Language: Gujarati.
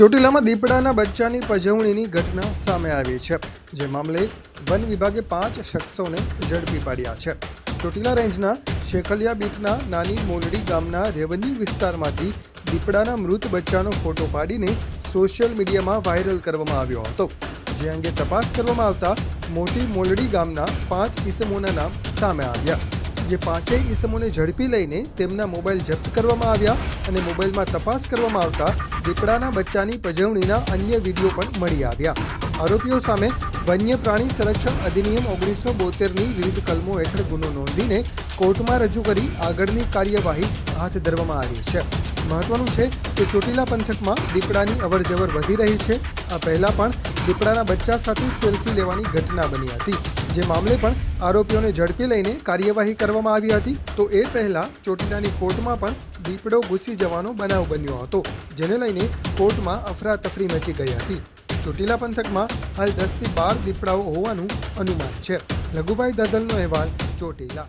ચોટીલામાં દીપડાના બચ્ચાની પજવણીની ઘટના સામે આવી છે, જે મામલે વન વિભાગે પાંચ શખ્સોને ઝડપી પાડ્યા છે. ચોટીલા રેન્જના શેખલિયા બીટના નાની મોલડી ગામના રેવન્યુ વિસ્તારમાંથી દીપડાના મૃત બચ્ચાનો ફોટો પાડીને સોશિયલ મીડિયામાં વાયરલ કરવામાં આવ્યો હતો. જે અંગે તપાસ કરવામાં આવતા મોટી મોલડી ગામના પાંચ કિસમોના નામ સામે આવ્યા. જે પાંચેય ઈસમોને ઝડપી લઈને તેમના મોબાઈલ જપ્ત કરવામાં આવ્યા અને મોબાઈલમાં તપાસ કરવામાં આવતા દીપડાના બચ્ચાની પજવણીના અન્ય વીડિયો પણ મળી આવ્યા. આરોપીઓ સામે વન્ય પ્રાણી સંરક્ષણ અધિનિયમ ઓગણીસો બોતેરની વિવિધ કલમો હેઠળ ગુનો નોંધીને કોર્ટમાં રજૂ કરી આગળની કાર્યવાહી હાથ ધરવામાં આવી છે. મહત્વનું છે કે ચોટીલા પંથકમાં દીપડાની અવરજવર વધી રહી છે. આ પહેલાં પણ દીપડાના બચ્ચા સાથે સેલ્ફી લેવાની ઘટના બની હતી. જે મામલે પણ આરોપીઓને ઝડપી લઈને કાર્યવાહી કરવામાં આવી હતી. તો એ પહેલાં ચોટીલાની કોર્ટમાં પણ દીપડો ઘૂસી જવાનો બનાવ બન્યો હતો, જેને લઈને કોર્ટમાં અફરાતફરી મચી ગઈ હતી. ચોટીલા પંથકમાં હાલ દસથી બાર દીપડાઓ હોવાનું અનુમાન છે. લઘુભાઈ દાદલનો અહેવાલ ચોટીલા.